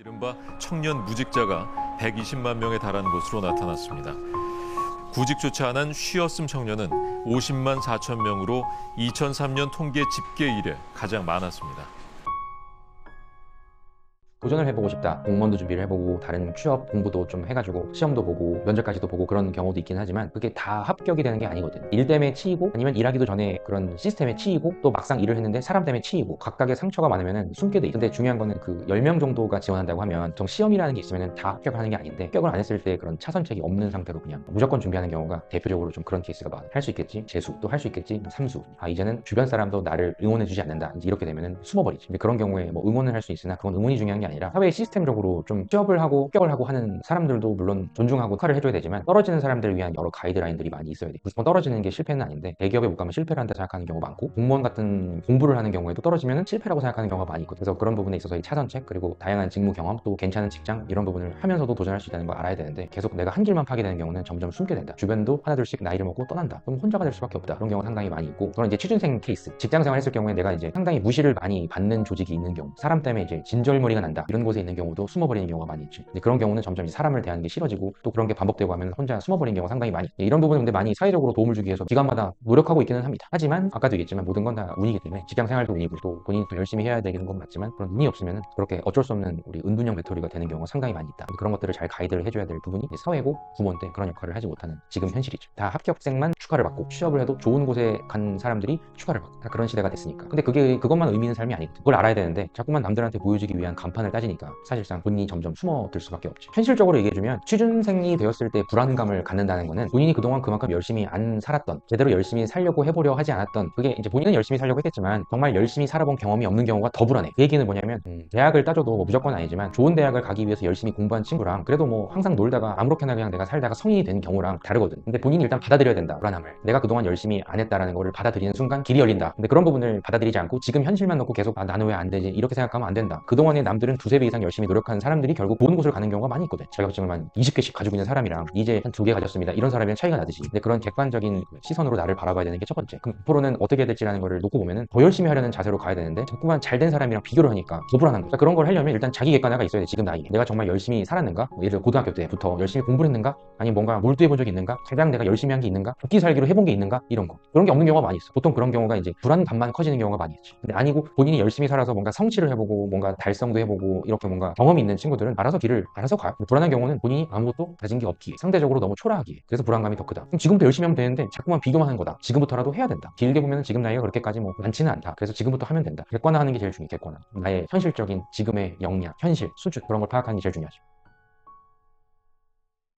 이른바 청년 무직자가 120만 명에 달하는 것으로 나타났습니다. 구직조차 안 한 쉬었음 청년은 50만 4천 명으로 2003년 통계 집계 이래 가장 많았습니다. 도전을 해보고 싶다. 공무원도 준비를 해보고 다른 취업 공부도 좀 해가지고 시험도 보고 면접까지도 보고 그런 경우도 있긴 하지만 그게 다 합격이 되는 게 아니거든. 일 때문에 치이고 아니면 일하기도 전에 그런 시스템에 치이고 또 막상 일을 했는데 사람 때문에 치이고 각각의 상처가 많으면은 숨게 돼. 근데 중요한 거는 그 10명 정도가 지원한다고 하면 정 시험이라는 게 있으면은 다 합격하는 게 아닌데 합격을 안 했을 때 그런 차선책이 없는 상태로 그냥 무조건 준비하는 경우가 대표적으로 좀 그런 케이스가 많아. 할 수 있겠지. 재수 또 할 수 있겠지. 삼수. 아 이제는 주변 사람도 나를 응원해 주지 않는다. 이제 이렇게 되면은 숨어버리지. 근데 그런 경우에 뭐 응원을 할 수 있으나 그건 응원이 중요한 게 아니라 사회 시스템적으로 좀 취업을 하고 합격을 하고 하는 사람들도 물론 존중하고 역할을 해줘야 되지만 떨어지는 사람들을 위한 여러 가이드라인들이 많이 있어야 돼. 무조건 떨어지는 게 실패는 아닌데 대기업에 못 가면 실패를 한다 생각하는 경우가 많고 공무원 같은 공부를 하는 경우에도 떨어지면 실패라고 생각하는 경우가 많이 있거든. 그래서 그런 부분에 있어서의 차선책 그리고 다양한 직무 경험 또 괜찮은 직장 이런 부분을 하면서도 도전할 수 있다는 걸 알아야 되는데 계속 내가 한 길만 파게 되는 경우는 점점 숨게 된다. 주변도 하나둘씩 나이를 먹고 떠난다. 그럼 혼자가 될 수밖에 없다. 그런 경우가 상당히 많이 있고 그런 이제 취준생 케이스 직장 생활 했을 경우에 내가 이제 상당히 무시를 많이 받는 조직이 있는 경우 사람 때문에 이제 진절머리가 난다 이런 곳에 있는 경우도 숨어버리는 경우가 많이 있지. 그런 경우는 점점 사람을 대하는 게 싫어지고 또 그런 게 반복되고 하면 혼자 숨어버리는 경우가 상당히 많이 있- 이런 부분은 근데 많이 사회적으로 도움을 주기 위해서 기관마다 노력하고 있기는 합니다. 하지만 아까도 얘기했지만 모든 건 다 운이기 때문에 직장 생활도 운이고 또 본인이 또 열심히 해야 되는 건 맞지만 그런 운이 없으면 그렇게 어쩔 수 없는 우리 은둔형 배터리가 되는 경우가 상당히 많이 있다. 그런 것들을 잘 가이드를 해줘야 될 부분이 사회고 부모인 때 그런 역할을 하지 못하는 지금 현실이죠. 다 합격생만 축하를 받고 취업을 해도 좋은 곳에 간 사람들이 축하를 받고 다 그런 시대가 됐으니까. 근데 그게 그것만 의미 있는 삶이 아니거든. 그걸 알아야 되는데 자꾸만 남들한테 보여주기 위한 간판을 따지니까 사실상 본인이 점점 숨어들 수밖에 없지. 현실적으로 얘기해주면 취준생이 되었을 때 불안감을 갖는다는 거는 본인이 그동안 그만큼 열심히 안 살았던 제대로 열심히 살려고 해보려 하지 않았던 그게 이제 본인은 열심히 살려고 했겠지만 정말 열심히 살아본 경험이 없는 경우가 더 불안해. 그 얘기는 뭐냐면 음, 대학을 따져도 뭐 무조건 아니지만 좋은 대학을 가기 위해서 열심히 공부한 친구랑 그래도 뭐 항상 놀다가 아무렇게나 그냥 내가 살다가 성인이 된 경우랑 다르거든. 근데 본인이 일단 받아들여야 된다. 불안함을. 내가 그동안 열심히 안 했다라는 거를 받아들이는 순간 길이 열린다. 근데 그런 부분을 받아들이지 않고 지금 현실만 놓고 계속 아, 나는 왜 안 되지? 이렇게 생각하면 안 된다. 그동안에 남들은 두세 배 이상 열심히 노력한 사람들이 결국 좋은 곳을 가는 경우가 많이 있거든. 자격증을 한 20개씩 가지고 있는 사람이랑 이제 한 두 개 가졌습니다. 이런 사람이랑 차이가 나듯이. 근데 그런 객관적인 시선으로 나를 바라봐야 되는 게 첫 번째. 그럼 앞으로는 어떻게 될지라는 거를 놓고 보면은 더 열심히 하려는 자세로 가야 되는데 자꾸만 잘된 사람이랑 비교를 하니까 더 불안한 거야. 그런 걸 하려면 일단 자기 객관화가 있어야 돼. 지금 나이에. 내가 정말 열심히 살았는가? 뭐 예를 들어 고등학교 때부터 열심히 공부를 했는가? 아니면 뭔가 몰두해 본 적이 있는가? 가장 내가 열심히 한 게 있는가? 죽기 살기로 해본 게 있는가? 이런 거. 그런 게 없는 경우가 많이 있어. 보통 그런 경우가 이제 불안감만 커지는 경우가 많이 있지. 근데 아니고 본인이 열심히 살아서 뭔가 성취를 해보고 뭔가 달성도 해 보고 이렇게 뭔가 경험이 있는 친구들은 알아서 길을 알아서 가요. 근데 불안한 경우는 본인이 아무것도 가진 게 없기에 상대적으로 너무 초라하기에 그래서 불안감이 더 크다. 그럼 지금부터 열심히 하면 되는데 자꾸만 비교만 하는 거다. 지금부터라도 해야 된다. 길게 보면 지금 나이가 그렇게까지 뭐 많지는 않다. 그래서 지금부터 하면 된다. 객관화하는 게 제일 중요해. 객관화. 나의 현실적인 지금의 역량, 현실, 수준 그런 걸 파악하는 게 제일 중요하죠.